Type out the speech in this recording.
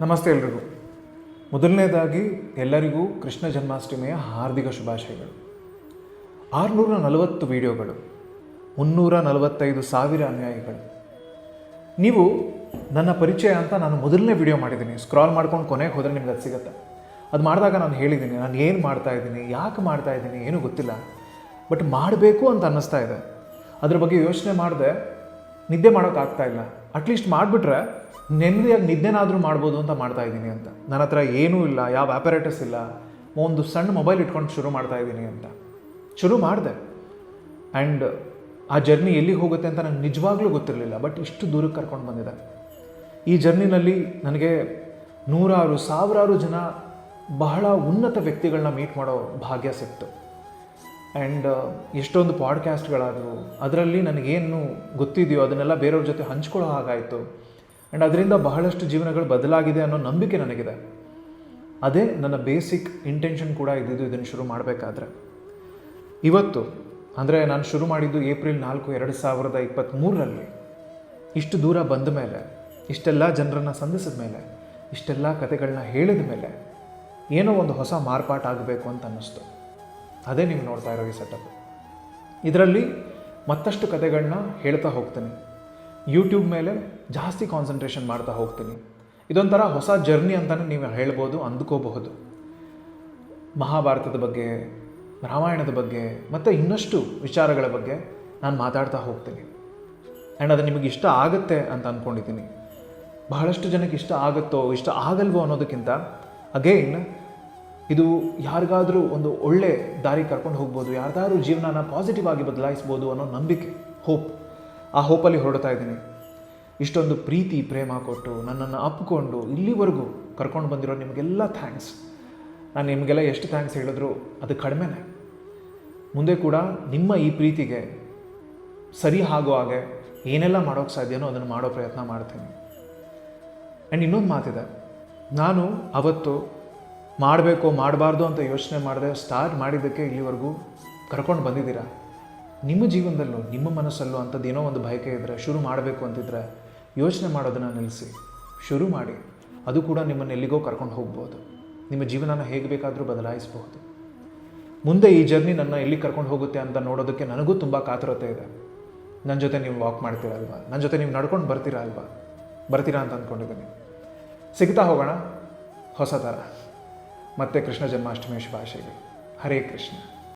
ನಮಸ್ತೆ ಎಲ್ರಿಗೂ. ಮೊದಲನೇದಾಗಿ ಎಲ್ಲರಿಗೂ ಕೃಷ್ಣ ಜನ್ಮಾಷ್ಟಮಿಯ ಹಾರ್ದಿಕ ಶುಭಾಶಯಗಳು. ಆರುನೂರ ನಲವತ್ತು ವಿಡಿಯೋಗಳು ಮುನ್ನೂರ ನಲವತ್ತೈದು ಸಾವಿರ ಅನುಯಾಯಿಗಳು. ನೀವು ನನ್ನ ಪರಿಚಯ ಅಂತ ನಾನು ಮೊದಲನೇ ವಿಡಿಯೋ ಮಾಡಿದ್ದೀನಿ. ಸ್ಕ್ರಾಲ್ ಮಾಡ್ಕೊಂಡು ಕೊನೆಗೆ ಹೋದರೆ ನಿಮ್ಗೆ ಅದು ಸಿಗುತ್ತೆ. ಅದು ಮಾಡಿದಾಗ ನಾನು ಹೇಳಿದ್ದೀನಿ, ನಾನು ಏನು ಮಾಡ್ತಾ ಇದ್ದೀನಿ, ಯಾಕೆ ಮಾಡ್ತಾ ಇದ್ದೀನಿ ಏನೂ ಗೊತ್ತಿಲ್ಲ. ಬಟ್ ಮಾಡಬೇಕು ಅಂತ ಅನ್ನಿಸ್ತಾ ಇದೆ. ಅದ್ರ ಬಗ್ಗೆ ಯೋಚನೆ ಮಾಡಿದೆ, ನಿದ್ದೆ ಮಾಡೋಕ್ಕಾಗ್ತಾ ಇಲ್ಲ. ಅಟ್ಲೀಸ್ಟ್ ಮಾಡಿಬಿಟ್ರೆ ನೆಮ್ಮದಿಯಾಗಿ ನಿದ್ದೆನಾದರೂ ಮಾಡ್ಬೋದು ಅಂತ ಮಾಡ್ತಾ ಇದ್ದೀನಿ ಅಂತ. ನನ್ನ ಹತ್ರ ಏನೂ ಇಲ್ಲ, ಯಾವ ಆಪರೇಟಸ್ ಇಲ್ಲ. ಒಂದು ಸಣ್ಣ ಮೊಬೈಲ್ ಇಟ್ಕೊಂಡು ಶುರು ಮಾಡ್ತಾ ಇದ್ದೀನಿ ಅಂತ. ಶುರು ಮಾಡಿದೆ. ಆ್ಯಂಡ್ ಆ ಜರ್ನಿ ಎಲ್ಲಿಗೆ ಹೋಗುತ್ತೆ ಅಂತ ನನಗೆ ನಿಜವಾಗ್ಲೂ ಗೊತ್ತಿರಲಿಲ್ಲ ಬಟ್ ಇಷ್ಟು ದೂರಕ್ಕೆ ಕರ್ಕೊಂಡು ಬಂದಿದೆ. ಈ ಜರ್ನಿನಲ್ಲಿ ನನಗೆ ನೂರಾರು, ಸಾವಿರಾರು ಜನ ಬಹಳ ಉನ್ನತ ವ್ಯಕ್ತಿಗಳನ್ನ ಮೀಟ್ ಮಾಡೋ ಭಾಗ್ಯ ಸಿಕ್ತು. ಆ್ಯಂಡ್ ಎಷ್ಟೊಂದು ಪಾಡ್ಕ್ಯಾಸ್ಟ್ಗಳಾದವು ಅದರಲ್ಲಿ ನನಗೇನು ಗೊತ್ತಿದೆಯೋ ಅದನ್ನೆಲ್ಲ ಬೇರೆಯವ್ರ ಜೊತೆ ಹಂಚ್ಕೊಳ್ಳೋ ಹಾಗಾಯಿತು. ಆ್ಯಂಡ್ ಅದರಿಂದ ಬಹಳಷ್ಟು ಜೀವನಗಳು ಬದಲಾಗಿದೆ ಅನ್ನೋ ನಂಬಿಕೆ ನನಗಿದೆ. ಅದೇ ನನ್ನ ಬೇಸಿಕ್ ಇಂಟೆನ್ಷನ್ ಕೂಡ ಇದ್ದಿದ್ದು ಇದನ್ನು ಶುರು ಮಾಡಬೇಕಾದ್ರೆ. ಇವತ್ತು, ಅಂದರೆ ನಾನು ಶುರು ಮಾಡಿದ್ದು ಏಪ್ರಿಲ್ ನಾಲ್ಕು, ಎರಡು ಸಾವಿರದ ಇಪ್ಪತ್ತ್ಮೂರರಲ್ಲಿ ಇಷ್ಟು ದೂರ ಬಂದ ಮೇಲೆ, ಇಷ್ಟೆಲ್ಲ ಜನರನ್ನು ಸಂಧಿಸಿದ ಮೇಲೆ, ಇಷ್ಟೆಲ್ಲ ಕತೆಗಳನ್ನ ಹೇಳಿದ ಮೇಲೆ ಏನೋ ಒಂದು ಹೊಸ ಮಾರ್ಪಾಟಾಗಬೇಕು ಅಂತ ಅನ್ನಿಸ್ತು. ಅದೇ ನೀವು ನೋಡ್ತಾ ಇರೋ ಈ ಸೆಟಪ್ ಇದರಲ್ಲಿ ಮತ್ತಷ್ಟು ಕತೆಗಳನ್ನ ಹೇಳ್ತಾ ಹೋಗ್ತೀನಿ. ಯೂಟ್ಯೂಬ್ ಮೇಲೆ ಜಾಸ್ತಿ ಕಾನ್ಸಂಟ್ರೇಷನ್ ಮಾಡ್ತಾ ಹೋಗ್ತೀನಿ. ಇದೊಂಥರ ಹೊಸ ಜರ್ನಿ ಅಂತಲೇ ನೀವು ಹೇಳ್ಬೋದು, ಅಂದ್ಕೋಬಹುದು. ಮಹಾಭಾರತದ ಬಗ್ಗೆ, ರಾಮಾಯಣದ ಬಗ್ಗೆ, ಮತ್ತು ಇನ್ನಷ್ಟು ವಿಚಾರಗಳ ಬಗ್ಗೆ ನಾನು ಮಾತಾಡ್ತಾ ಹೋಗ್ತೀನಿ. ಆ್ಯಂಡ್ ಅದು ನಿಮಗೆ ಇಷ್ಟ ಆಗುತ್ತೆ ಅಂತ ಅಂದ್ಕೊಂಡಿದ್ದೀನಿ ಬಹಳಷ್ಟು ಜನಕ್ಕೆ ಇಷ್ಟ ಆಗುತ್ತೋ, ಇಷ್ಟ ಆಗಲ್ವೋ ಅನ್ನೋದಕ್ಕಿಂತ ಅಗೈನ್ ಇದು ಯಾರಿಗಾದರೂ ಒಂದು ಒಳ್ಳೆ ದಾರಿ ಕರ್ಕೊಂಡು ಹೋಗ್ಬೋದು, ಯಾರ್ದಾದ್ರೂ ಜೀವನನ ಪಾಸಿಟಿವ್ ಆಗಿ ಬದಲಾಯಿಸ್ಬೋದು ಅನ್ನೋ ನಂಬಿಕೆ ಹೋಪ್ ಆ ಹೋಪಲ್ಲಿ ಹೊರಡ್ತಾ ಇದ್ದೀನಿ. ಇಷ್ಟೊಂದು ಪ್ರೀತಿ, ಪ್ರೇಮ ಕೊಟ್ಟು ನನ್ನನ್ನು ಅಪ್ಪಿಕೊಂಡು ಇಲ್ಲಿವರೆಗೂ ಕರ್ಕೊಂಡು ಬಂದಿರೋ ನಿಮಗೆಲ್ಲ ಥ್ಯಾಂಕ್ಸ್ ನಾನು ನಿಮಗೆಲ್ಲ ಎಷ್ಟು ಥ್ಯಾಂಕ್ಸ್ ಹೇಳಿದ್ರು ಅದು ಕಡಿಮೆನೇ. ಮುಂದೆ ಕೂಡ ನಿಮ್ಮ ಈ ಪ್ರೀತಿಗೆ ಸರಿ ಆಗೋ ಹಾಗೆ ಏನೆಲ್ಲ ಮಾಡೋಕ್ಕೆ ಸಾಧ್ಯನೋ ಅದನ್ನು ಮಾಡೋ ಪ್ರಯತ್ನ ಮಾಡ್ತೀನಿ. ಆ್ಯಂಡ್ ಇನ್ನೊಂದು ಮಾತಿದೆ. ನಾನು ಅವತ್ತು ಮಾಡಬೇಕು ಮಾಡಬಾರ್ದು ಅಂತ ಯೋಚನೆ ಮಾಡದೆ ಸ್ಟಾರ್ಟ್ ಮಾಡಿದ್ದಕ್ಕೆ ಇಲ್ಲಿವರೆಗೂ ಕರ್ಕೊಂಡು ಬಂದಿದ್ದೀರಾ? ನಿಮ್ಮ ಜೀವನದಲ್ಲೂ, ನಿಮ್ಮ ಮನಸ್ಸಲ್ಲೂ ಅಂಥದ್ದು ಏನೋ ಒಂದು ಬಯಕೆ ಇದ್ದರೆ ಶುರು ಮಾಡಬೇಕು ಅಂತಿದ್ರೆ ಯೋಚನೆ ಮಾಡೋದನ್ನು ನಿಲ್ಲಿಸಿ. ಶುರು ಮಾಡಿ. ಅದು ಕೂಡ ನಿಮ್ಮನ್ನು ಎಲ್ಲಿಗೋ ಕರ್ಕೊಂಡು ಹೋಗ್ಬೋದು. ನಿಮ್ಮ ಜೀವನನ ಹೇಗೆ ಬೇಕಾದರೂ ಬದಲಾಯಿಸಬಹುದು. ಮುಂದೆ ಈ ಜರ್ನಿ ನನ್ನ ಎಲ್ಲಿ ಕರ್ಕೊಂಡು ಹೋಗುತ್ತೆ ಅಂತ ನೋಡೋದಕ್ಕೆ ನನಗೂ ತುಂಬ ಕಾತುರತೆ ಇದೆ. ನನ್ನ ಜೊತೆ ನೀವು ವಾಕ್ ಮಾಡ್ತೀರಾ ಅಲ್ವಾ ನನ್ನ ಜೊತೆ ನೀವು ನಡ್ಕೊಂಡು ಬರ್ತೀರಾ ಅಲ್ವಾ? ಬರ್ತೀರಾ ಅಂತ ಅಂದ್ಕೊಂಡಿದ್ದೀನಿ ಸಿಗ್ತಾ ಹೋಗೋಣ. ಹೊಸ ಥರ. ಮತ್ತೆ ಕೃಷ್ಣ ಜನ್ಮಾಷ್ಟಮಿ ಶುಭಾಶಯಗಳು ಹರೇ ಕೃಷ್ಣ